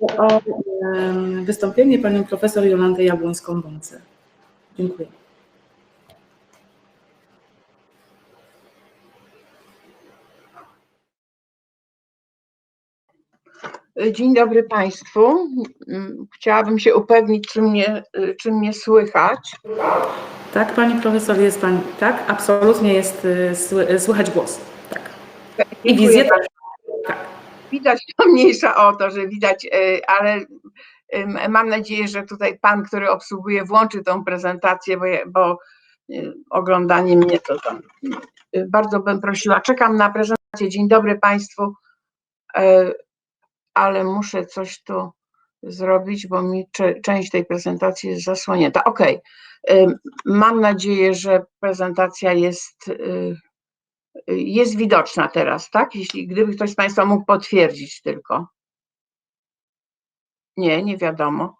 o wystąpienie panią profesor Jolantę Jabłońską-Bącę. Dziękuję. Dzień dobry Państwu. Chciałabym się upewnić, czy mnie, y, czy mnie słychać. Tak, pani profesor, jest pani, tak? Absolutnie jest y, sły- słychać głos. Tak. I wizję. Tak. Widać, to mniejsza o to, że widać, y, ale mam nadzieję, że tutaj Pan, który obsługuje, włączy tą prezentację, bo, bo y, oglądanie mnie to tam. y, Bardzo bym prosiła. Czekam na prezentację. Dzień dobry Państwu. E, Ale muszę coś tu zrobić, bo mi część tej prezentacji jest zasłonięta. Ok. Mam nadzieję, że prezentacja jest, jest widoczna teraz, tak? Jeśli gdyby ktoś z Państwa mógł potwierdzić tylko. Nie, nie wiadomo.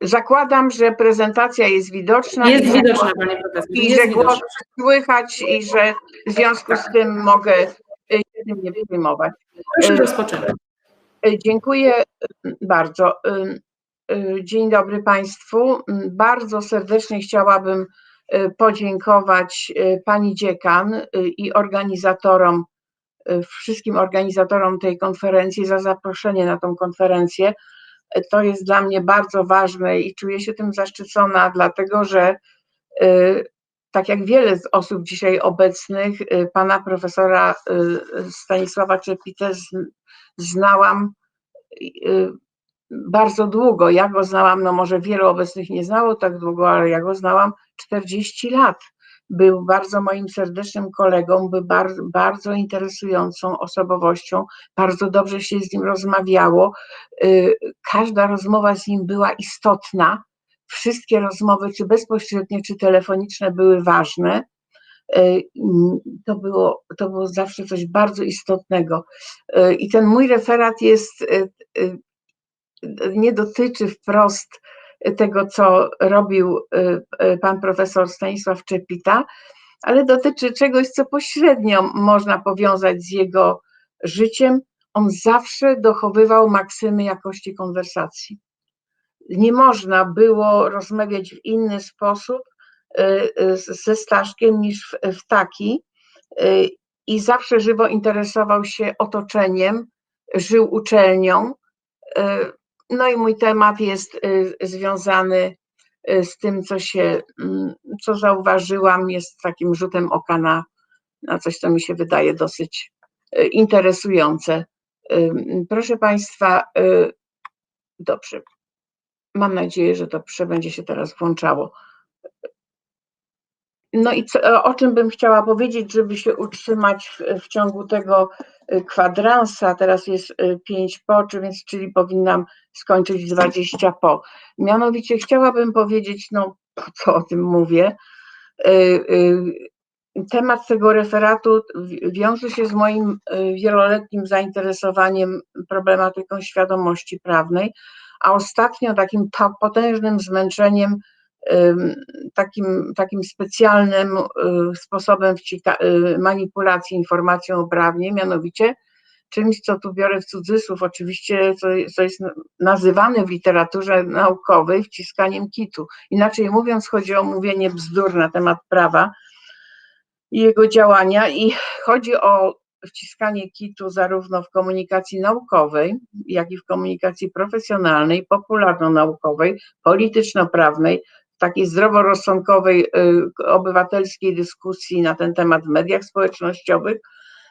Zakładam, że prezentacja jest widoczna. Jest i że widoczna, głos- pani profesor. I Jest że głos słychać i że w związku z tym mogę się tym nie przejmować. Proszę y, rozpoczynać. E, Dziękuję bardzo. Y, Dzień dobry Państwu. Bardzo serdecznie chciałabym podziękować y, Pani Dziekan y, i organizatorom, y, wszystkim organizatorom tej konferencji za zaproszenie na tą konferencję. To jest dla mnie bardzo ważne i czuję się tym zaszczycona, dlatego że y, tak jak wiele z osób dzisiaj obecnych, y, pana profesora y, Stanisława Czepitę z- znałam y, bardzo długo. Ja go znałam, no może wielu obecnych nie znało tak długo, ale ja go znałam 40 lat. Był bardzo moim serdecznym kolegą, był bardzo, bardzo interesującą osobowością, bardzo dobrze się z nim rozmawiało. Y, Każda rozmowa z nim była istotna. Wszystkie rozmowy, czy bezpośrednie, czy telefoniczne, były ważne. Y, To było, to było zawsze coś bardzo istotnego. Y, I ten mój referat jest, nie dotyczy wprost tego, co robił y, y, pan profesor Stanisław Czepita, ale dotyczy czegoś, co pośrednio można powiązać z jego życiem. On zawsze dochowywał maksymy jakości konwersacji. Nie można było rozmawiać w inny sposób y, ze Staszkiem niż w, taki. I zawsze żywo interesował się otoczeniem, żył uczelnią. No i mój temat jest y, związany y, z tym, co się, mm, co zauważyłam, jest takim rzutem oka na, na coś, co mi się wydaje dosyć y, interesujące. Proszę Państwa, dobrze. Mam nadzieję, że to będzie się teraz włączało. No i co, o czym bym chciała powiedzieć, żeby się utrzymać w, w ciągu tego y, kwadransa, teraz jest y, 5 po, czy więc, czyli powinnam skończyć 20 po. Mianowicie chciałabym powiedzieć, no po co o tym mówię, temat tego referatu wi- wiąże się z moim wieloletnim zainteresowaniem problematyką świadomości prawnej, a ostatnio takim po- potężnym zmęczeniem takim, takim specjalnym y, sposobem y, manipulacji informacją o prawnie, mianowicie czymś, co tu biorę w cudzysłów, oczywiście, co, co jest nazywane w literaturze naukowej wciskaniem kitu. Inaczej mówiąc, chodzi o mówienie bzdur na temat prawa i jego działania i chodzi o wciskanie kitu zarówno w komunikacji naukowej, jak i w komunikacji profesjonalnej, popularno-naukowej, polityczno-prawnej, takiej zdroworozsądkowej, y, obywatelskiej dyskusji na ten temat w mediach społecznościowych.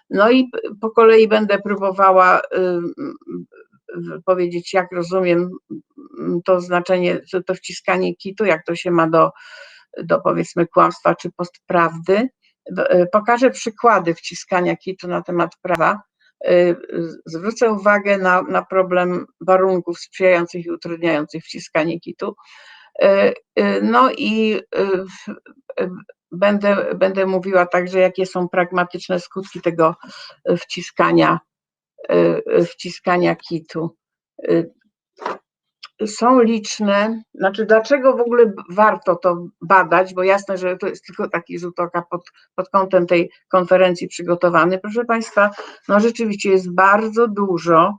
No i po kolei będę próbowała y, powiedzieć, jak rozumiem mm, to znaczenie, to, wciskanie kitu, jak to się ma do, do powiedzmy kłamstwa czy postprawdy. Y, Pokażę przykłady wciskania kitu na temat prawa. Zwrócę uwagę na, na problem warunków sprzyjających i utrudniających wciskanie kitu. Y, y, No i y, będę, będę mówiła także, jakie są pragmatyczne skutki tego wciskania, wciskania kitu. Są liczne, znaczy dlaczego w ogóle warto to badać, bo jasne, że to jest tylko taki rzut oka pod, pod kątem tej konferencji przygotowany. Proszę Państwa, no rzeczywiście jest bardzo dużo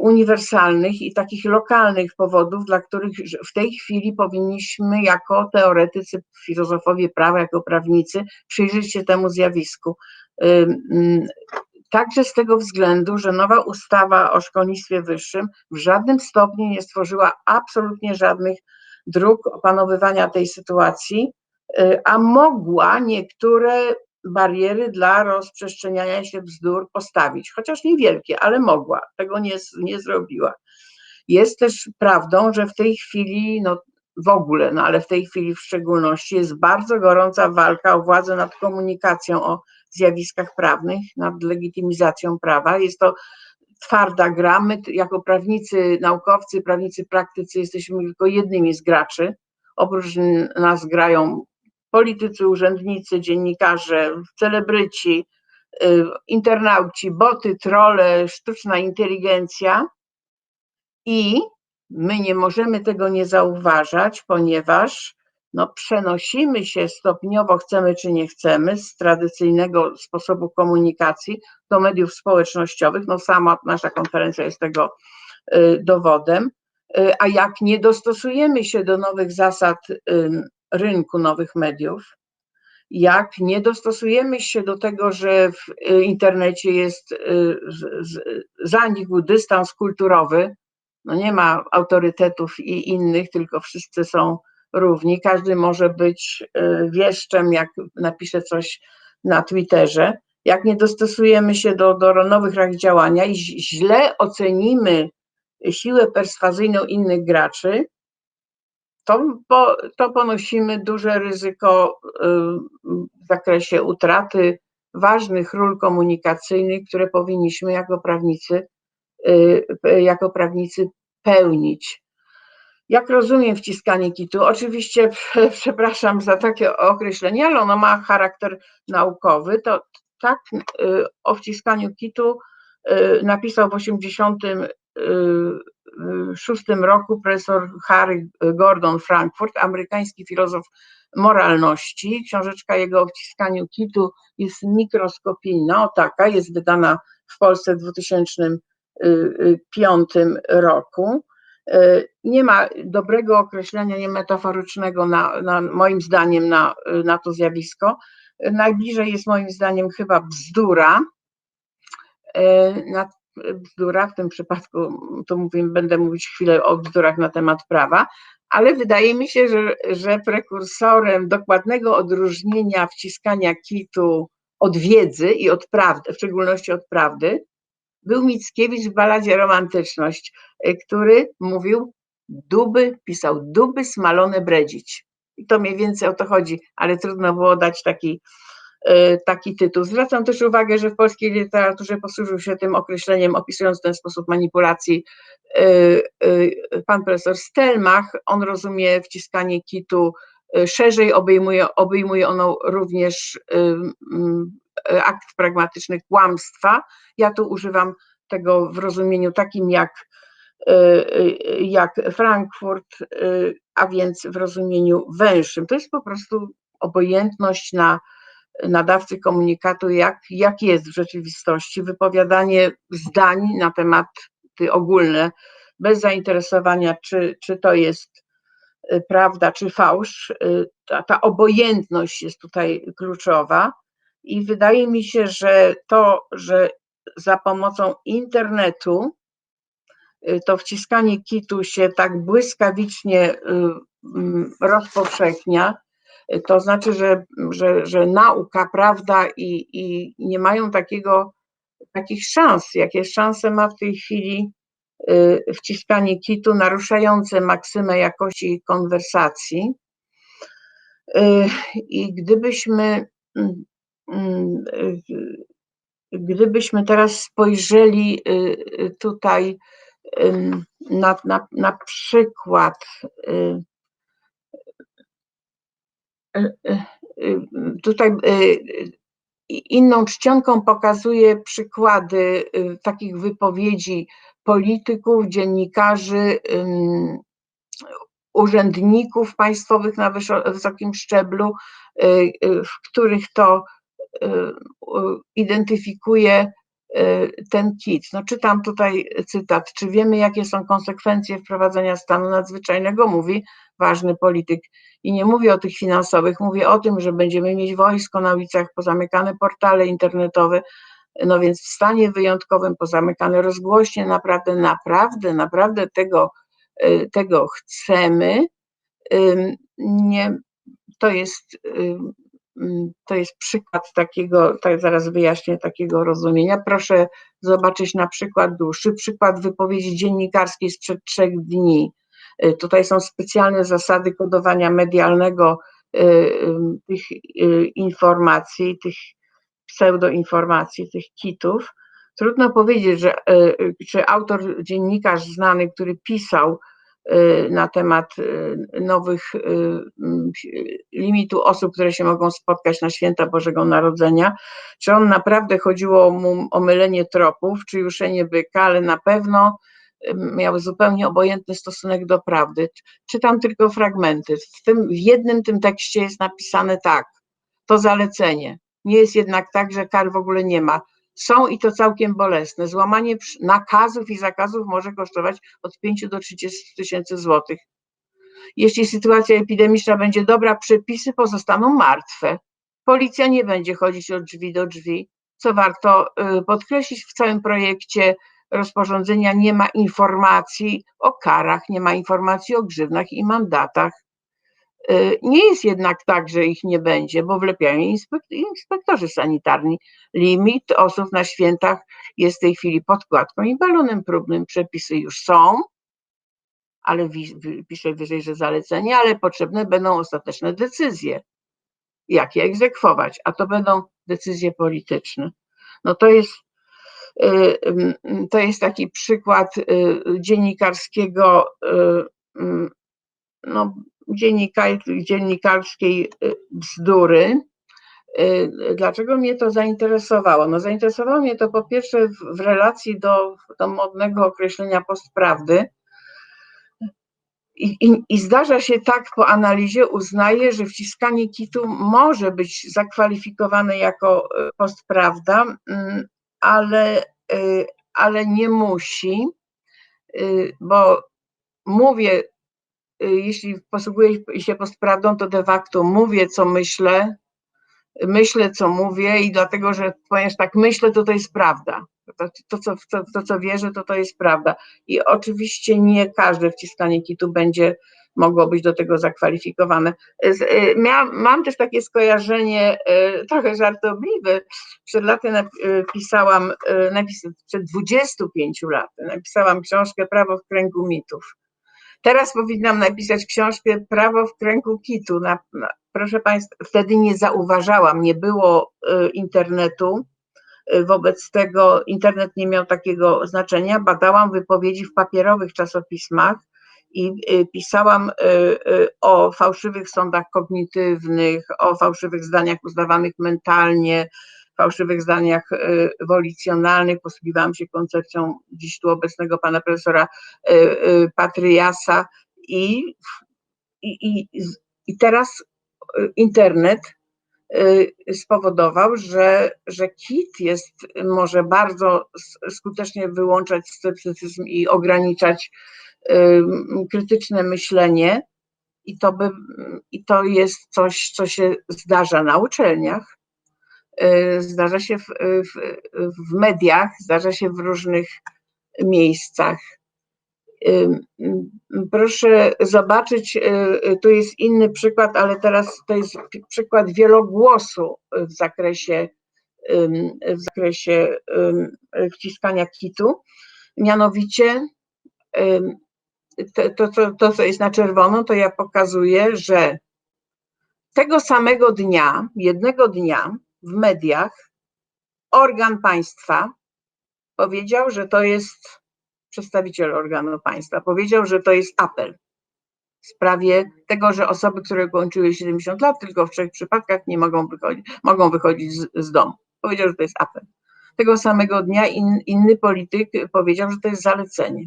uniwersalnych i takich lokalnych powodów, dla których w tej chwili powinniśmy jako teoretycy, filozofowie prawa, jako prawnicy przyjrzeć się temu zjawisku. Ym, Także z tego względu, że nowa ustawa o szkolnictwie wyższym w żadnym stopniu nie stworzyła absolutnie żadnych dróg opanowywania tej sytuacji, y, a mogła niektóre bariery dla rozprzestrzeniania się bzdur postawić, chociaż niewielkie, ale mogła, tego nie, nie zrobiła. Jest też prawdą, że w tej chwili, no w ogóle, no ale w tej chwili w szczególności jest bardzo gorąca walka o władzę nad komunikacją o zjawiskach prawnych, nad legitymizacją prawa. Jest to twarda gra. My jako prawnicy, naukowcy, prawnicy praktycy jesteśmy tylko jednymi z graczy. Oprócz nas grają politycy, urzędnicy, dziennikarze, celebryci, y, internauci, boty, trole, sztuczna inteligencja i my nie możemy tego nie zauważać, ponieważ no, przenosimy się stopniowo, chcemy czy nie chcemy, z tradycyjnego sposobu komunikacji do mediów społecznościowych. No, sama nasza konferencja jest tego y, dowodem. Y, a jak nie dostosujemy się do nowych zasad rynku nowych mediów, jak nie dostosujemy się do tego, że w y, internecie jest zanikł dystans kulturowy, no nie ma autorytetów i innych, tylko wszyscy są równi. Każdy może być y, wieszczem, jak napisze coś na Twitterze. Jak nie dostosujemy się do, do nowych rak działania i źle ocenimy siłę perswazyjną innych graczy, to, po, to ponosimy duże ryzyko y, w zakresie utraty ważnych ról komunikacyjnych, które powinniśmy jako prawnicy, y, jako prawnicy pełnić. Jak rozumiem wciskanie kitu? Oczywiście, przepraszam za takie określenie, ale ono ma charakter naukowy. To tak y, o wciskaniu kitu napisał w 1986 roku profesor Harry Gordon Frankfurt, amerykański filozof moralności. Książeczka jego o wciskaniu kitu jest mikroskopijna, o taka, jest wydana w Polsce w 2005 roku. E, nie ma dobrego określenia, nie metaforycznego, na, na, moim zdaniem, na, na to zjawisko. Najbliżej jest moim zdaniem chyba bzdura. Bzdura, w tym przypadku to mówię, będę mówić chwilę o bzdurach na temat prawa, ale wydaje mi się, że, że prekursorem dokładnego odróżnienia wciskania kitu od wiedzy i od prawdy, w szczególności od prawdy, był Mickiewicz w baladzie Romantyczność, y, który mówił duby, pisał duby smalone bredzić. I to mniej więcej o to chodzi, ale trudno było dać taki, taki tytuł. Zwracam też uwagę, że w polskiej literaturze posłużył się tym określeniem, opisując ten sposób manipulacji y, pan profesor Stelmach. On rozumie wciskanie kitu szerzej, obejmuje, obejmuje ono również akt pragmatyczny kłamstwa. Ja tu używam tego w rozumieniu takim jak, jak Frankfurt, a więc w rozumieniu węższym. To jest po prostu obojętność na nadawcy komunikatu, jak, jak jest w rzeczywistości, wypowiadanie zdań na tematy ogólne, bez zainteresowania, czy, czy to jest prawda, czy fałsz. Ta, ta obojętność jest tutaj kluczowa. I wydaje mi się, że to, że za pomocą internetu y, to wciskanie kitu się tak błyskawicznie y, mm, rozpowszechnia, y, to znaczy, że, że, że nauka, prawda i, i nie mają takiego, takich szans, jakie szanse ma w tej chwili wciskanie kitu naruszające maksymę jakości konwersacji. I gdybyśmy mm, y, gdybyśmy teraz spojrzeli y, y, tutaj na, na, na przykład tutaj inną czcionką pokazuje przykłady takich wypowiedzi polityków, dziennikarzy, urzędników państwowych na wysokim szczeblu, w których to Y, identyfikuje y, ten kit. No czytam tutaj cytat. Czy wiemy, jakie są konsekwencje wprowadzenia stanu nadzwyczajnego? Mówi ważny polityk. I nie mówię o tych finansowych, mówię o tym, że będziemy mieć wojsko na ulicach, pozamykane portale internetowe, no więc w stanie wyjątkowym pozamykane rozgłośnie, naprawdę, naprawdę, naprawdę tego, y, tego chcemy. Nie, to jest, to jest przykład takiego, tak zaraz wyjaśnię, takiego rozumienia. Proszę zobaczyć na przykład dłuższy, przykład wypowiedzi dziennikarskiej sprzed trzech dni. Y, Tutaj są specjalne zasady kodowania medialnego y, tych y, informacji, tych pseudoinformacji, tych kitów. Trudno powiedzieć, że czy autor, dziennikarz znany, który pisał na temat nowych limitu osób, które się mogą spotkać na święta Bożego Narodzenia, czy on naprawdę chodziło mu o mylenie tropów, czy juszenie byka, ale na pewno y, miał zupełnie obojętny stosunek do prawdy. Czytam tylko fragmenty. W, tym, w jednym tym tekście jest napisane tak, to zalecenie. Nie jest jednak tak, że kar w ogóle nie ma. Są i to całkiem bolesne. Złamanie nakazów i zakazów może kosztować od 5 do 30 tysięcy złotych. Jeśli sytuacja epidemiczna będzie dobra, przepisy pozostaną martwe. Policja nie będzie chodzić od drzwi do drzwi. Co warto y, podkreślić, w całym projekcie rozporządzenia nie ma informacji o karach, nie ma informacji o grzywnach i mandatach. Y, Nie jest jednak tak, że ich nie będzie, bo wlepiają inspek- inspektorzy sanitarni. Limit osób na świętach jest w tej chwili podkładką i balonem próbnym. Przepisy już są, ale piszę wyżej, że zalecenie, ale potrzebne będą ostateczne decyzje. Jak je egzekwować? A to będą decyzje polityczne. No to jest, to jest taki przykład y, dziennikarskiego y, no, dziennika- dziennikarskiej y, bzdury. Y, Dlaczego mnie to zainteresowało? No zainteresowało mnie to po pierwsze w, relacji do, do modnego określenia postprawdy. I, i, I zdarza się tak po analizie, uznaję, że wciskanie kitu może być zakwalifikowane jako y, postprawda, mm, ale, y, ale nie musi, y, bo mówię y, jeśli posługuję się postprawdą, to de facto mówię, co myślę, myślę, co mówię i dlatego, że ponieważ tak myślę, to to jest prawda. To, to, co, to, to, co wierzę, to to jest prawda. I oczywiście nie każde wciskanie kitu będzie mogło być do tego zakwalifikowane. Y, mam też takie skojarzenie y, trochę żartobliwe. Przed laty napisałam, napis, przed 25 laty napisałam książkę Prawo w kręgu mitów. Teraz powinnam napisać książkę Prawo w kręgu kitu. Na, na, proszę Państwa, wtedy nie zauważałam, nie było y, internetu. y, Wobec tego internet nie miał takiego znaczenia. Badałam wypowiedzi w papierowych czasopismach i y, pisałam y, y, o fałszywych sądach kognitywnych, o fałszywych zdaniach uznawanych mentalnie, fałszywych zdaniach wolicjonalnych. Posługiwałam się koncepcją dziś tu obecnego pana profesora Patryjasa i, i, i, i teraz internet spowodował, że, że KIT jest, może bardzo skutecznie wyłączać sceptycyzm i ograniczać krytyczne myślenie. I to, by, I to jest coś, co się zdarza na uczelniach, y, zdarza się w, w, w mediach, zdarza się w różnych miejscach. Proszę zobaczyć, y, y, tu jest inny przykład, ale teraz to jest przykład wielogłosu w zakresie, w zakresie wciskania kitu. Mianowicie to, to, to, co jest na czerwono, to ja pokazuję, że tego samego dnia, jednego dnia w mediach organ państwa powiedział, że to jest przedstawiciel organu państwa, powiedział, że to jest apel w sprawie tego, że osoby, które kończyły 70 lat, tylko w trzech przypadkach nie mogą wychodzić, mogą wychodzić z, z domu. Powiedział, że to jest apel. Tego samego dnia in, inny polityk powiedział, że to jest zalecenie.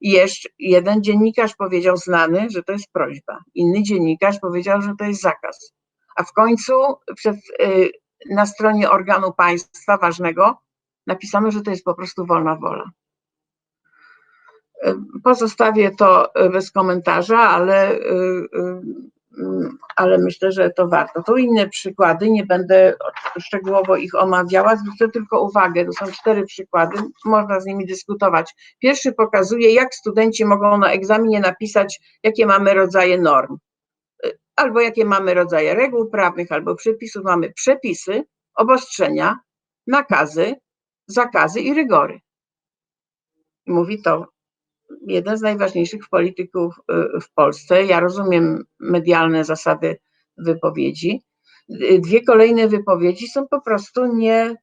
I jeszcze jeden dziennikarz powiedział znany, że to jest prośba. Inny dziennikarz powiedział, że to jest zakaz. A w końcu przed, y, na stronie organu państwa ważnego napisano, że to jest po prostu wolna wola. Pozostawię to bez komentarza, ale, ale myślę, że to warto. Tu inne przykłady, nie będę szczegółowo ich omawiała, zwrócę tylko uwagę, to są cztery przykłady, można z nimi dyskutować. Pierwszy pokazuje, jak studenci mogą na egzaminie napisać, jakie mamy rodzaje norm, albo jakie mamy rodzaje reguł prawnych, albo przepisów. Mamy przepisy, obostrzenia, nakazy, zakazy i rygory. Mówi to jeden z najważniejszych polityków y, w Polsce. Ja rozumiem medialne zasady wypowiedzi. Dwie kolejne wypowiedzi są po prostu nie,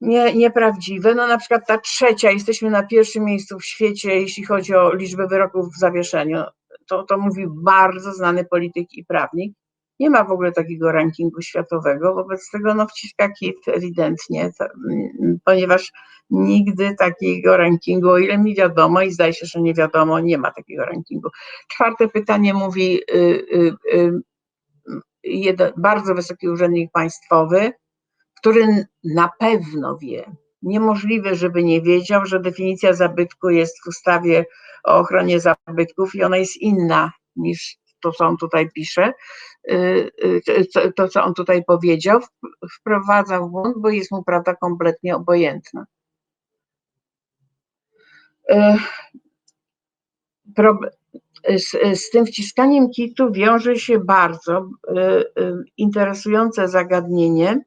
nie, nieprawdziwe. No na przykład ta trzecia, jesteśmy na pierwszym miejscu w świecie, jeśli chodzi o liczbę wyroków w zawieszeniu. To, to mówi bardzo znany polityk i prawnik. Nie ma w ogóle takiego rankingu światowego, wobec tego no wciska ewidentnie, to, ponieważ nigdy takiego rankingu, o ile mi wiadomo i zdaje się, że nie wiadomo, nie ma takiego rankingu. Czwarte pytanie mówi y, y, y, jeden bardzo wysoki urzędnik państwowy, który na pewno wie, niemożliwe, żeby nie wiedział, że definicja zabytku jest w ustawie o ochronie zabytków i ona jest inna niż to, co on tutaj pisze, to, co on tutaj powiedział, wprowadza w błąd, bo jest mu prawda kompletnie obojętna. Z, z tym wciskaniem kitu wiąże się bardzo interesujące zagadnienie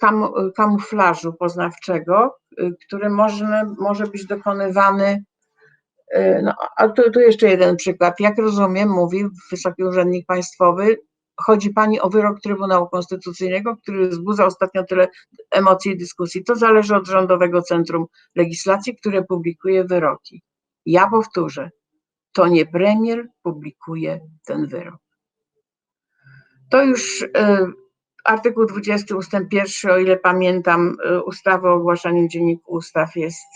kam, kamuflażu poznawczego, który może, może być dokonywany. No, a tu, tu jeszcze jeden przykład. Jak rozumiem, mówi wysoki urzędnik państwowy, chodzi pani o wyrok Trybunału Konstytucyjnego, który wzbudza ostatnio tyle emocji i dyskusji. To zależy od Rządowego Centrum Legislacji, które publikuje wyroki. Ja powtórzę, to nie premier publikuje ten wyrok. To już y, artykuł 20 ustęp 1, o ile pamiętam, y, ustawy o ogłaszaniu dzienniku ustaw jest,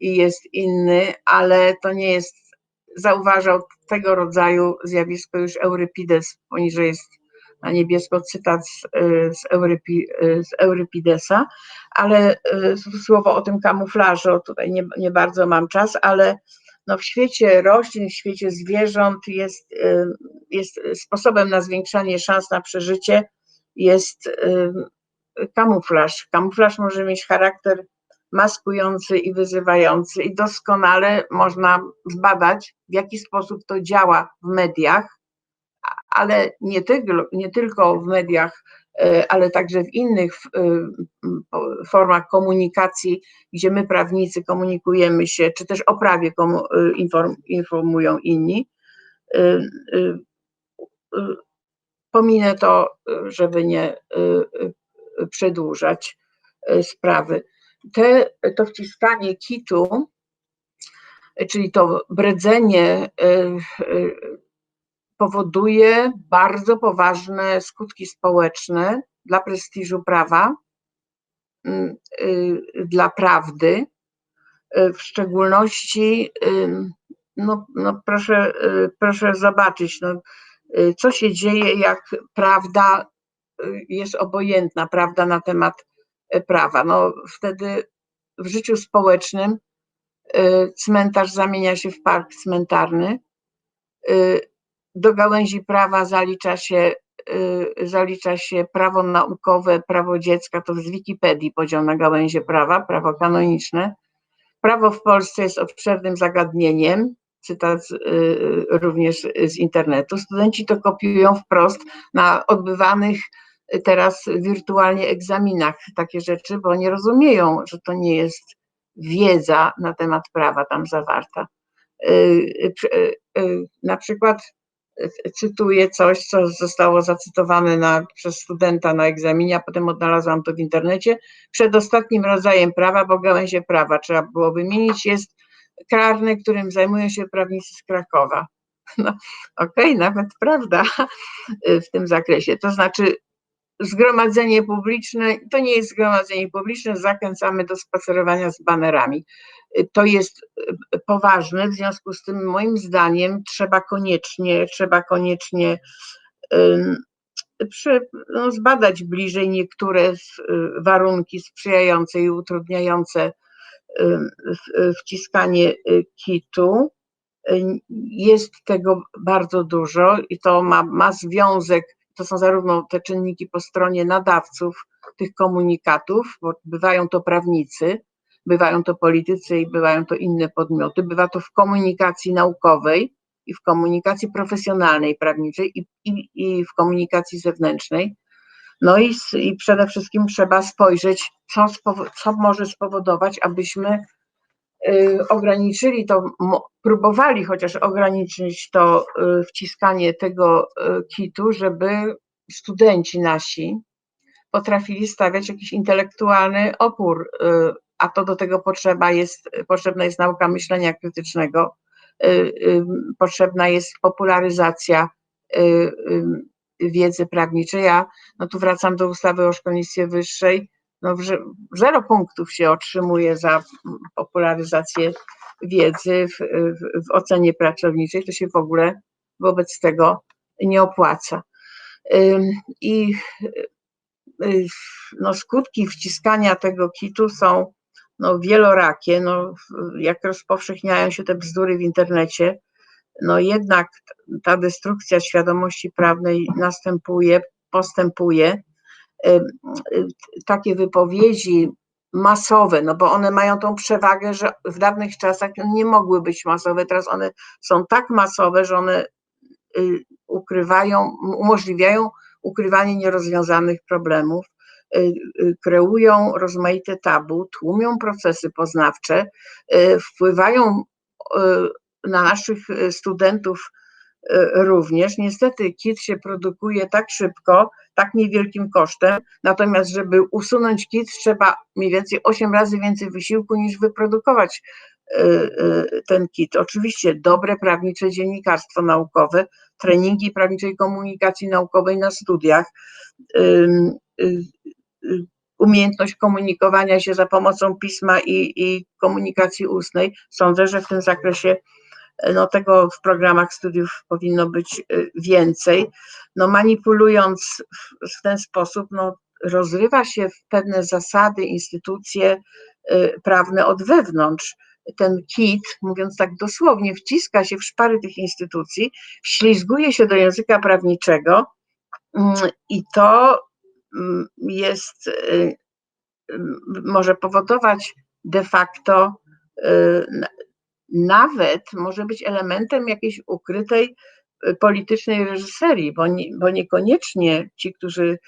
jest inny, ale to nie jest zauważał tego rodzaju zjawisko już Eurypides, poniżej jest na niebiesko cytat z, z, Eurypi, z Eurypidesa, ale słowo o tym kamuflażu, tutaj nie, nie bardzo mam czas, ale no w świecie roślin, w świecie zwierząt jest, jest sposobem na zwiększanie szans na przeżycie jest kamuflaż. Kamuflaż może mieć charakter maskujący i wyzywający, i doskonale można zbadać, w jaki sposób to działa w mediach, ale nie tylko, nie tylko w mediach, ale także w innych formach komunikacji, gdzie my, prawnicy, komunikujemy się, czy też o prawie informują inni. Pominę to, żeby nie przedłużać sprawy te, to wciskanie kitu, czyli to bredzenie y, y, powoduje bardzo poważne skutki społeczne dla prestiżu prawa, y, dla prawdy. W szczególności, no, no proszę, proszę zobaczyć, no, co się dzieje, jak prawda jest obojętna, prawda na temat E, prawa. No, wtedy w życiu społecznym e, cmentarz zamienia się w park cmentarny. E, do gałęzi prawa zalicza się, zalicza się prawo naukowe, prawo dziecka, to z Wikipedii podział na gałęzie prawa, prawo kanoniczne. Prawo w Polsce jest obszernym zagadnieniem, cytat również z internetu. Studenci to kopiują wprost na odbywanych teraz wirtualnie egzaminach takie rzeczy, bo nie rozumieją, że to nie jest wiedza na temat prawa tam zawarta. Y, y, y, na przykład cytuję coś, co zostało zacytowane na, przez studenta na egzaminie, a potem odnalazłam to w internecie. Przedostatnim rodzajem prawa, bo gałęzie prawa trzeba było wymienić, jest karny, którym zajmują się prawnicy z Krakowa. No, Okej, okay, nawet prawda w tym zakresie. To znaczy, zgromadzenie publiczne, to nie jest zgromadzenie publiczne, zachęcamy do spacerowania z banerami. To jest e, poważne, w związku z tym moim zdaniem trzeba koniecznie, trzeba koniecznie przy, no, zbadać bliżej niektóre y, warunki sprzyjające i utrudniające wciskanie y, kitu. Jest tego bardzo dużo i to ma, ma związek, to są zarówno te czynniki po stronie nadawców tych komunikatów, bo bywają to prawnicy, bywają to politycy i bywają to inne podmioty, bywa to w komunikacji naukowej i w komunikacji profesjonalnej prawniczej i, i, i w komunikacji zewnętrznej. No i, i przede wszystkim trzeba spojrzeć, co, co może spowodować, abyśmy ograniczyli to, próbowali chociaż ograniczyć to y, wciskanie tego y, kitu, żeby studenci nasi potrafili stawiać jakiś intelektualny opór, y, a to do tego potrzeba jest, potrzebna jest nauka myślenia krytycznego, y, y, potrzebna jest popularyzacja y, y, wiedzy prawniczej. Ja no tu wracam do ustawy o szkolnictwie wyższej. No, zero punktów się otrzymuje za popularyzację wiedzy w, w, w ocenie pracowniczej. To się w ogóle wobec tego nie opłaca. I y, no, skutki wciskania tego kitu są no, wielorakie. No, jak rozpowszechniają się te bzdury w internecie, no jednak ta destrukcja świadomości prawnej następuje, postępuje. Ym, y, Takie wypowiedzi masowe, no bo one mają tą przewagę, że w dawnych czasach nie mogły być masowe, teraz one są tak masowe, że one y, ukrywają, umożliwiają ukrywanie nierozwiązanych problemów, y, y, kreują rozmaite tabu, tłumią procesy poznawcze, y, wpływają y, na naszych y, studentów y, również. Niestety kit się produkuje tak szybko, tak niewielkim kosztem, natomiast żeby usunąć kit trzeba mniej więcej 8 razy więcej wysiłku niż wyprodukować y, y, ten kit. Oczywiście dobre prawnicze dziennikarstwo naukowe, treningi prawniczej komunikacji naukowej na studiach, y, y, umiejętność komunikowania się za pomocą pisma i, i komunikacji ustnej. Sądzę, że w tym zakresie no, tego w programach studiów powinno być y, więcej. No, manipulując w, ten sposób, no, rozrywa się pewne zasady, instytucje y, prawne od wewnątrz. Ten kit, mówiąc tak dosłownie, wciska się w szpary tych instytucji, ślizguje się do języka prawniczego mm, i to mm, jest, y, może powodować de facto nawet może być elementem jakiejś ukrytej y, politycznej reżyserii, bo, nie, bo niekoniecznie ci, którzy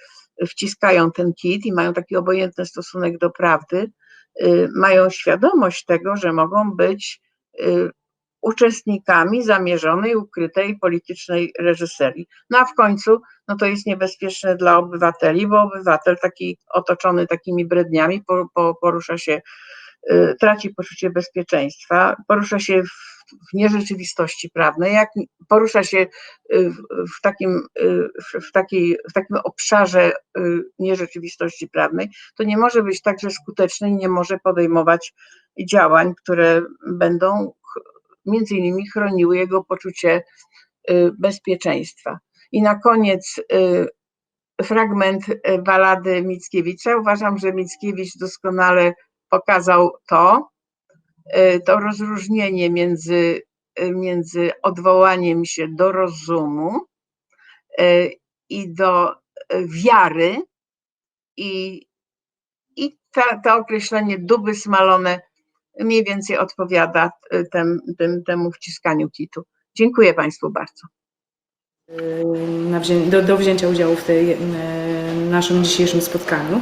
wciskają ten kit i mają taki obojętny stosunek do prawdy, y, mają świadomość tego, że mogą być y, uczestnikami zamierzonej, ukrytej politycznej reżyserii. No a w końcu, no to jest niebezpieczne dla obywateli, bo obywatel taki otoczony takimi bredniami po, po, porusza się, traci poczucie bezpieczeństwa, porusza się w, w nierzeczywistości prawnej, jak porusza się y, w, takim, y, w, takiej, w takim obszarze y, nierzeczywistości prawnej, to nie może być także skuteczny i nie może podejmować działań, które będą między innymi chroniły jego poczucie y, bezpieczeństwa. I na koniec y, fragment y, balady Mickiewicza. Uważam, że Mickiewicz doskonale pokazał to, y, to rozróżnienie między, y, między odwołaniem się do rozumu y, i do wiary i, i ta, to określenie duby smalone mniej więcej odpowiada tem, tem, temu wciskaniu kitu. Dziękuję Państwu bardzo. do, do wzięcia udziału w tej naszym dzisiejszym spotkaniu.